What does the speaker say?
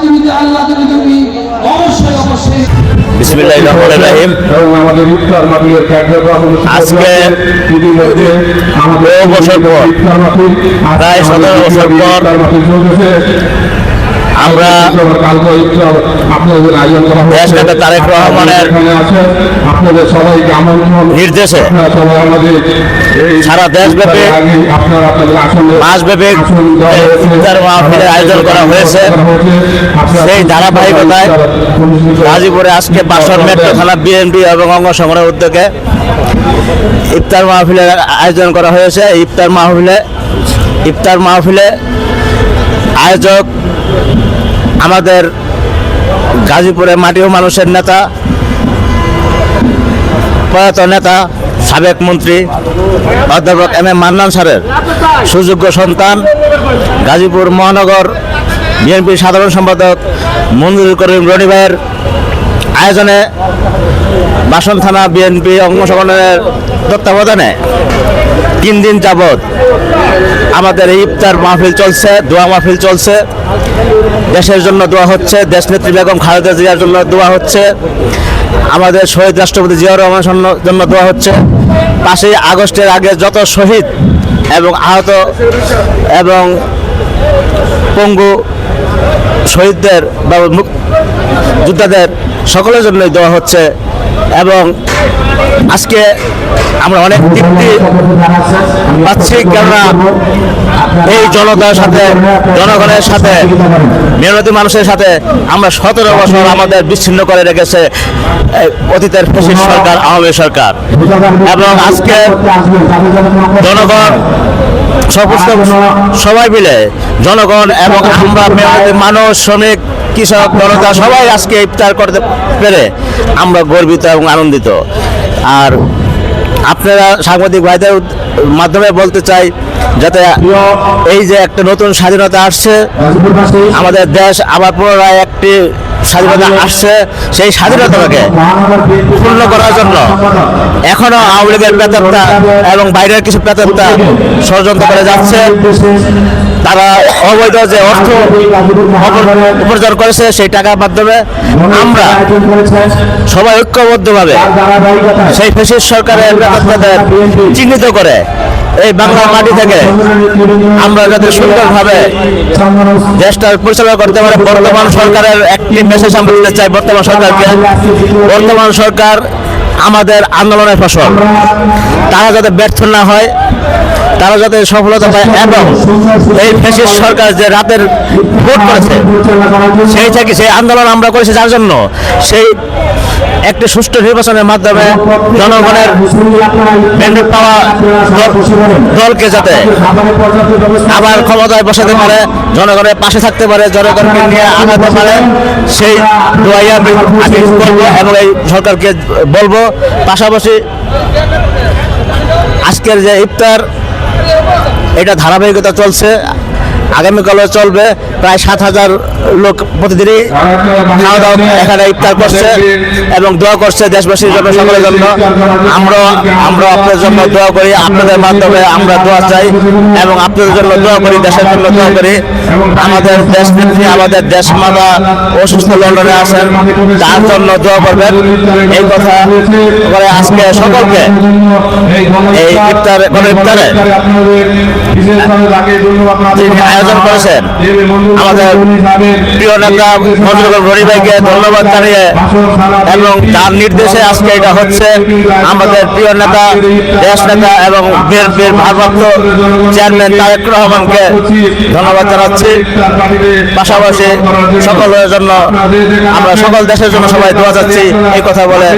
পৃথিবীতে আল্লাহ তুমি অবশ্যই অবশ্যই বিসমিল্লাহির রহমানির রহিম এবং আমাদের ইফতার মাহফিলের কার্যক্রম আজকে। আমাদের বছর পর, প্রায় সতেরো বছর পর। আমরা ইফতার মাহফিলের আয়োজন করা হয়েছে। সেই ধারাবাহিকতায় গাজীপুরে আজকে বাসন মেট্রো থানা বিএনপি এবং অঙ্গ সংগ্রহের উদ্যোগে ইফতার মাহফিলের আয়োজন করা হয়েছে। ইফতার মাহফিলে ইফতার মাহফিলে আয়োজক, আমাদের গাজীপুরে মাটি ও মানুষের নেতা, প্রয়াত নেতা, সাবেক মন্ত্রী, অধ্যাপক এম এম মান্নান স্যারের সুযোগ্য সন্তান, গাজীপুর মহানগর বিএনপির সাধারণ সম্পাদক মঞ্জুর করিম রনি ভাইয়ের আয়োজনে বাসন থানা বিএনপি সংগঠনের তত্ত্বাবধানে তিন দিন যাবৎ আমাদের এই ইফতার মাহফিল চলছে, দোয়া মাহফিল চলছে। দেশের জন্য দোয়া হচ্ছে, দেশ নেত্রী বেগম খালেদা জিয়ার জন্য দোয়া হচ্ছে। আমাদের শহীদ রাষ্ট্রপতি জিয়াউর রহমানের জন্য- দোয়া হচ্ছে। পাঁচই আগস্টের আগে যত শহীদ এবং আহত এবং পঙ্গু শহীদদের বা যোদ্ধাদের সকলের জন্যই দেওয়া হচ্ছে এবং আজকে আমরা অনেক তৃপ্তি পাচ্ছি কেননা এই জনতার সাথে, জনগণের সাথে, মেহনতি মানুষের সাথে আমরা সতেরো বছর আমাদের বিচ্ছিন্ন করে রেখেছে অতীতের ফেসিস সরকার, আওয়ামী সরকার। এবং আজকে জনগণ, সমস্ত সবাই মিলে, জনগণ এবং আমরা মানুষ, শ্রমিক, কৃষক, জনতা সবাই আজকে ইফতার করতে পেরে আমরা গর্বিত এবং আনন্দিত। আর আপনারা সাংবাদিক ভাইদের মাধ্যমে বলতে চাই যাতে এই যে একটা নতুন স্বাধীনতা আসছে, আমাদের দেশ আবার পুনরায় একটি স্বাধীনতা আসছে সেই স্বাধীনতাকে পূর্ণ করার জন্য এখনও আওয়ামী লীগের প্রেতাত্মা এবং বাইরের কিছু প্রেতাত্মা ষড়যন্ত্র করে যাচ্ছে। তারা অবৈধ যে অর্থ উপার্জন করেছে সেই টাকার মাধ্যমে আমরা সবাই ঐক্যবদ্ধভাবে সেই ফেসিস সরকারের চিহ্নিত করে এই বাংলার মাটি থেকে আমরা যাতে সুন্দরভাবে দেশটা পরিচালনা করতে পারে, বর্তমান সরকারের একটি মেসেজ আমরা দিতে চাই, বর্তমান সরকারকে। বর্তমান সরকার আমাদের আন্দোলনের ফসল। তারা যাতে ব্যর্থ না হয়, তারা যাতে সফলতা পায় এবং এই ফেসিস সরকার যে রাতের ভোট করেছে, সেই থেকে সেই আন্দোলন আমরা করেছি যার জন্য সেই একটি সুষ্ঠু নির্বাচনের মাধ্যমে জনগণের ম্যান্ডেট পাওয়া দলকে যাতে আবার ক্ষমতায় বসাতে পারে, জনগণের পাশে থাকতে পারে, জনগণকে নিয়ে আগাতে পারে, সেই আমি করব এবং এই সরকারকে বলব। পাশাপাশি আজকের যে ইফতার, এটা ধারাবাহিকতা চলছে। আগামীকালও চলবে। প্রায় সাত হাজার লোক প্রতিদিনই খাওয়া দাওয়া এখানে ইফতার করছে এবং দোয়া করছে দেশবাসীর জন্য সকলের জন্য। আমরা আমরা আপনাদের জন্য দোয়া করি আপনাদের মাধ্যমে আমরা দোয়া চাই এবং আপনাদের জন্য দোয়া করি দেশের জন্য দোয়া করি। আমাদের দেশ নেত্রী আমাদের দেশ মাতা অসুস্থ লন্ডনে আছেন তার জন্য দোয়া করবেন। এই কথা করে আজকে সকলকে এই ইফতার ইফতারে আয়োজন করেছেন। আমাদের প্রিয় নেতা মজুর গরিব ভাইকে ধন্যবাদ জানিয়ে এবং তার নির্দেশে আজকে এটা হচ্ছে। আমাদের প্রিয় নেতা, দেশ নেতা এবং বিএনপির ভারপ্রাপ্ত চেয়ারম্যান তারেক রহমানকে ধন্যবাদ জানাচ্ছি। পাশাপাশি সকলের জন্য আমরা সকল দেশের জন্য সবাই দোয়া চাচ্ছি। এই কথা বলে